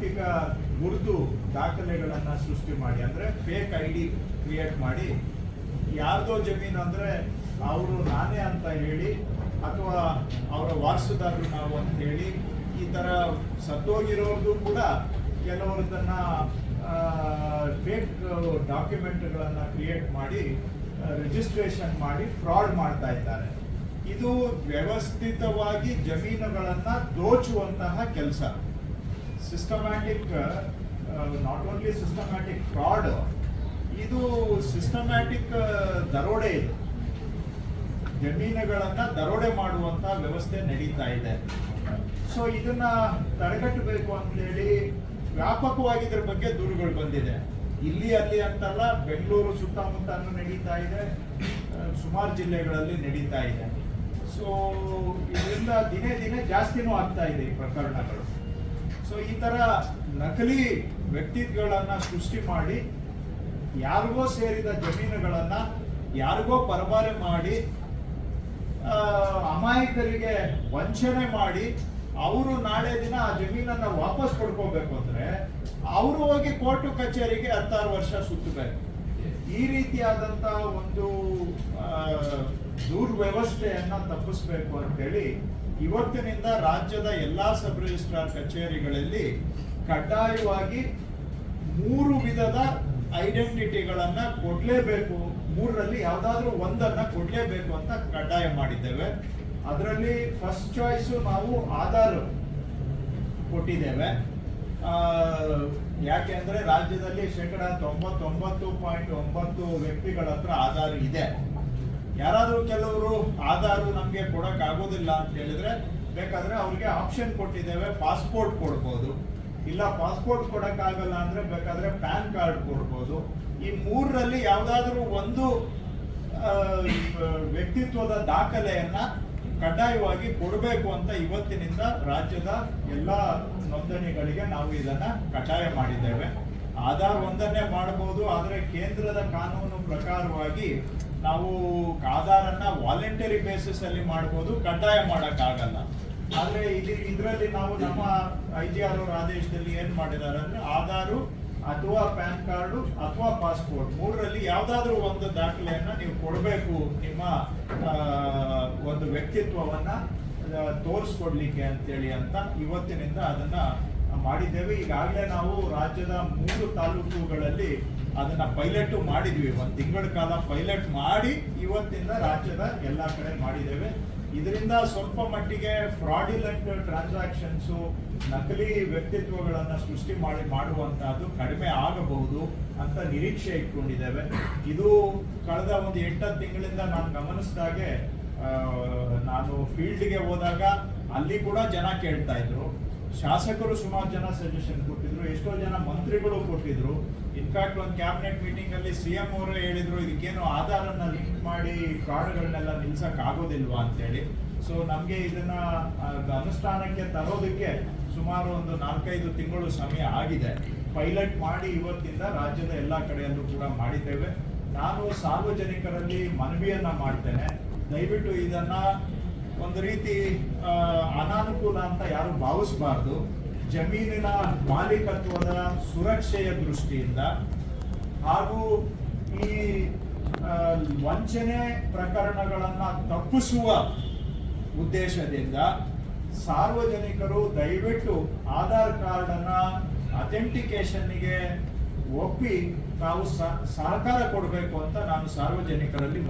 ವೈಯಕ್ತಿಕ ಗುರುತು ದಾಖಲೆಗಳನ್ನು ಸೃಷ್ಟಿ ಮಾಡಿ, ಅಂದ್ರೆ ಫೇಕ್ ಐ ಡಿ ಕ್ರಿಯೇಟ್ ಮಾಡಿ, ಯಾರ್ದೋ ಜಮೀನು ಅಂದ್ರೆ ಅವರು ನಾನೇ ಅಂತ ಹೇಳಿ ಅಥವಾ ಅವರ ವಾರಸುದಾರರು ನಾವು ಅಂತ ಹೇಳಿ ಈ ತರ ಸತ್ತೋಗಿರೋರ್ದು ಕೂಡ ಕೆಲವರದನ್ನು ಫೇಕ್ ಡಾಕ್ಯುಮೆಂಟ್ಗಳನ್ನು ಕ್ರಿಯೇಟ್ ಮಾಡಿ ರಿಜಿಸ್ಟ್ರೇಷನ್ ಮಾಡಿ ಫ್ರಾಡ್ ಮಾಡ್ತಾ ಇದ್ದಾರೆ. ಇದು ವ್ಯವಸ್ಥಿತವಾಗಿ ಜಮೀನುಗಳನ್ನು ದೋಚುವಂತಹ ಕೆಲಸ. Systematic not only systematic fraud ಇದು ಸಿಸ್ಟಮ್ಯಾಟಿಕ್ ದರೋಡೆ ಇದು. ಜಮೀನುಗಳನ್ನು ದರೋಡೆ ಮಾಡುವಂತ ವ್ಯವಸ್ಥೆ ನಡೀತಾ ಇದೆ. ಸೊ ಇದನ್ನ ತಡೆಗಟ್ಟಬೇಕು ಅಂತೇಳಿ ವ್ಯಾಪಕವಾಗಿ ಇದ್ರ ಬಗ್ಗೆ ದೂರುಗಳು ಬಂದಿದೆ. ಇಲ್ಲಿ ಅಲ್ಲಿ ಅಂತಲ್ಲ ಬೆಂಗಳೂರು ಸುತ್ತಮುತ್ತನೂ ನಡೀತಾ ಇದೆ. ಸುಮಾರು ಜಿಲ್ಲೆಗಳಲ್ಲಿ ನಡೀತಾ ಇದೆ. ಸೊ ಇದರಿಂದ ದಿನೇ ದಿನೇ ಜಾಸ್ತಿನೂ ಆಗ್ತಾ ಇದೆ ಈ ಪ್ರಕರಣಗಳು. ಸೊ ಈ ತರ ನಕಲಿ ವ್ಯಕ್ತಿತ್ವಗಳನ್ನ ಸೃಷ್ಟಿ ಮಾಡಿ, ಯಾರಿಗೋ ಸೇರಿದ ಜಮೀನುಗಳನ್ನ ಯಾರಿಗೋ ಪರಬಾರೆ ಮಾಡಿ ಅಮಾಯಕರಿಗೆ ವಂಚನೆ ಮಾಡಿ, ಅವರು ನಾಳೆ ದಿನ ಆ ಜಮೀನನ್ನ ವಾಪಸ್ ಪಡ್ಕೋಬೇಕು ಅಂದ್ರೆ, ಅವರು ಹೋಗಿ ಕೋರ್ಟ್ ಕಚೇರಿಗೆ ಹತ್ತಾರು ವರ್ಷ ಸುತ್ತಬೇಕು. ಈ ರೀತಿಯಾದಂತ ಒಂದು ದುರ್ವ್ಯವಸ್ಥೆಯನ್ನ ತಪ್ಪಿಸ್ಬೇಕು ಅಂತೇಳಿ ಇವತ್ತಿನಿಂದ ರಾಜ್ಯದ ಎಲ್ಲಾ ಸಬ್ ರಿಜಿಸ್ಟ್ರಾರ್ ಕಚೇರಿಗಳಲ್ಲಿ ಕಡ್ಡಾಯವಾಗಿ ಮೂರು ವಿಧದ ಐಡೆಂಟಿಟಿಗಳನ್ನ ಕೊಡ್ಲೇಬೇಕು. ಮೂರರಲ್ಲಿ ಯಾವ್ದಾದ್ರು ಒಂದನ್ನ ಕೊಡ್ಲೇಬೇಕು ಅಂತ ಕಡ್ಡಾಯ ಮಾಡಿದ್ದೇವೆ. ಅದರಲ್ಲಿ ಫಸ್ಟ್ ಚಾಯ್ಸ್ ನಾವು ಆಧಾರ್ ಕೊಟ್ಟಿದ್ದೇವೆ. ಆ, ಯಾಕೆ ಅಂದ್ರೆ ರಾಜ್ಯದಲ್ಲಿ ಶೇಕಡ ತೊಂಬತ್ತೊಂಬತ್ತು ಪಾಯಿಂಟ್ ಒಂಬತ್ತು ವ್ಯಕ್ತಿಗಳ ಹತ್ರ ಆಧಾರ್ ಇದೆ. ಯಾರಾದ್ರೂ ಕೆಲವರು ಆಧಾರ್ ನಮಗೆ ಕೊಡೋಕ್ಕಾಗೋದಿಲ್ಲ ಅಂತ ಹೇಳಿದ್ರೆ ಬೇಕಾದರೆ ಅವ್ರಿಗೆ ಆಪ್ಷನ್ ಕೊಟ್ಟಿದ್ದೇವೆ ಪಾಸ್ಪೋರ್ಟ್ ಕೊಡ್ಬೋದು. ಇಲ್ಲ ಪಾಸ್ಪೋರ್ಟ್ ಕೊಡೋಕ್ಕಾಗಲ್ಲ ಅಂದರೆ ಬೇಕಾದ್ರೆ ಪ್ಯಾನ್ ಕಾರ್ಡ್ ಕೊಡ್ಬೋದು. ಈ ಮೂರರಲ್ಲಿ ಯಾವುದಾದ್ರೂ ಒಂದು ವ್ಯಕ್ತಿತ್ವದ ದಾಖಲೆಯನ್ನು ಕಡ್ಡಾಯವಾಗಿ ಕೊಡಬೇಕು ಅಂತ ಇವತ್ತಿನಿಂದ ರಾಜ್ಯದ ಎಲ್ಲ ನೋಂದಣಿಗಳಿಗೆ ನಾವು ಇದನ್ನು ಕಡ್ಡಾಯ ಮಾಡಿದ್ದೇವೆ. ಆಧಾರ್ ಒಂದನ್ನೇ ಮಾಡಬಹುದು ಆದರೆ ಕೇಂದ್ರದ ಕಾನೂನು ಪ್ರಕಾರವಾಗಿ ನಾವು ಆಧಾರನ್ನ ವಾಲಂಟರಿ ಬೇಸಿಸ್ ಅಲ್ಲಿ ಮಾಡಬಹುದು ಕಡ್ಡಾಯ ಮಾಡಕ್ಕಾಗಲ್ಲ. ಆದ್ರೆ ಇಲ್ಲಿ ಇದರಲ್ಲಿ ನಾವು ನಮ್ಮ ಐ ಜಿ ಆರ್ ಅವ್ರ ಆದೇಶದಲ್ಲಿ ಏನ್ ಮಾಡಿದ್ದಾರೆ ಅಂದ್ರೆ ಆಧಾರು ಅಥವಾ ಪ್ಯಾನ್ ಕಾರ್ಡು ಅಥವಾ ಪಾಸ್ಪೋರ್ಟ್ ಮೂರರಲ್ಲಿ ಯಾವ್ದಾದ್ರು ಒಂದು ದಾಖಲೆಯನ್ನ ನೀವು ಕೊಡಬೇಕು ನಿಮ್ಮ ಒಂದು ವ್ಯಕ್ತಿತ್ವವನ್ನ ತೋರಿಸ್ಕೊಡ್ಲಿಕ್ಕೆ ಅಂತೇಳಿ ಅಂತ ಇವತ್ತಿನಿಂದ ಅದನ್ನ ಮಾಡಿದ್ದೇವೆ. ಈಗಾಗಲೇ ನಾವು ರಾಜ್ಯದ ಮೂರು ತಾಲೂಕುಗಳಲ್ಲಿ ಅದನ್ನ ಪೈಲಟ್ ಮಾಡಿದ್ವಿ. ಒಂದು ತಿಂಗಳ ಕಾಲ ಪೈಲಟ್ ಮಾಡಿ ಇವತ್ತಿಂದ ರಾಜ್ಯದ ಎಲ್ಲಾ ಕಡೆ ಮಾಡಿದ್ದೇವೆ. ಇದರಿಂದ ಸ್ವಲ್ಪ ಮಟ್ಟಿಗೆ ಫ್ರಾಡಿಲೆಂಟ್ ಟ್ರಾನ್ಸಾಕ್ಷನ್ಸ್, ನಕಲಿ ವ್ಯಕ್ತಿತ್ವಗಳನ್ನು ಸೃಷ್ಟಿ ಮಾಡಿ ಮಾಡುವಂತಹದ್ದು ಕಡಿಮೆ ಆಗಬಹುದು ಅಂತ ನಿರೀಕ್ಷೆ ಇಟ್ಕೊಂಡಿದ್ದೇವೆ. ಇದು ಕಳೆದ ಒಂದು ಎಂಟತ್ತು ತಿಂಗಳಿಂದ ನಾನು ಗಮನಿಸಿದಾಗೆ ನಾನು ಫೀಲ್ಡ್ಗೆ ಹೋದಾಗ ಅಲ್ಲಿ ಕೂಡ ಜನ ಕೇಳ್ತಾ ಇದ್ರು. ಶಾಸಕರು ಸುಮಾರು ಜನ ಸಜೆಷನ್ ಕೊಟ್ಟಿದ್ರು. ಎಷ್ಟೋ ಜನ ಮಂತ್ರಿಗಳು ಕೊಟ್ಟಿದ್ರು. ಇನ್ಫ್ಯಾಕ್ಟ್ ಒಂದು ಕ್ಯಾಬಿನೆಟ್ ಮೀಟಿಂಗ್ ಅಲ್ಲಿ ಸಿಎಂ ಅವರು ಹೇಳಿದ್ರು, ಇದಕ್ಕೇನು ಆಧಾರನ್ನ ಲಿಂಕ್ ಮಾಡಿ ಫ್ರಾಡ್ಗಳನ್ನೆಲ್ಲ ನಿಲ್ಸಕ್ ಆಗೋದಿಲ್ವಾ? ಅಂತೇಳಿ. ಸೊ ನಮಗೆ ಇದನ್ನ ಅನುಷ್ಠಾನಕ್ಕೆ ತರೋದಕ್ಕೆ ಸುಮಾರು ಒಂದು ನಾಲ್ಕೈದು ತಿಂಗಳು ಸಮಯ ಆಗಿದೆ. ಪೈಲಟ್ ಮಾಡಿ ಇವತ್ತಿಂದ ರಾಜ್ಯದ ಎಲ್ಲಾ ಕಡೆಯಲ್ಲೂ ಕೂಡ ಮಾಡಿದ್ದೇವೆ. ನಾನು ಸಾರ್ವಜನಿಕರಲ್ಲಿ ಮನವಿಯನ್ನ ಮಾಡ್ತೇನೆ. ದಯವಿಟ್ಟು ಇದನ್ನ ಒಂದು ರೀತಿ ಅನಾನುಕೂಲ ಅಂತ ಯಾರು ಭಾವಿಸಬಾರ್ದು. ಜಮೀನಿನ ಮಾಲೀಕತ್ವದ ಸುರಕ್ಷೆಯ ದೃಷ್ಟಿಯಿಂದ ಹಾಗೂ ಈ ವಂಚನೆ ಪ್ರಕರಣಗಳನ್ನು ತಪ್ಪಿಸುವ ಉದ್ದೇಶದಿಂದ ಸಾರ್ವಜನಿಕರು ದಯವಿಟ್ಟು ಆಧಾರ್ ಕಾರ್ಡನ್ನು ಅಥೆಂಟಿಕೇಶನ್ಗೆ ಒಪ್ಪಿ ತಾವು ಸಹಕಾರ ಕೊಡಬೇಕು ಅಂತ ನಾನು ಸಾರ್ವಜನಿಕರಲ್ಲಿ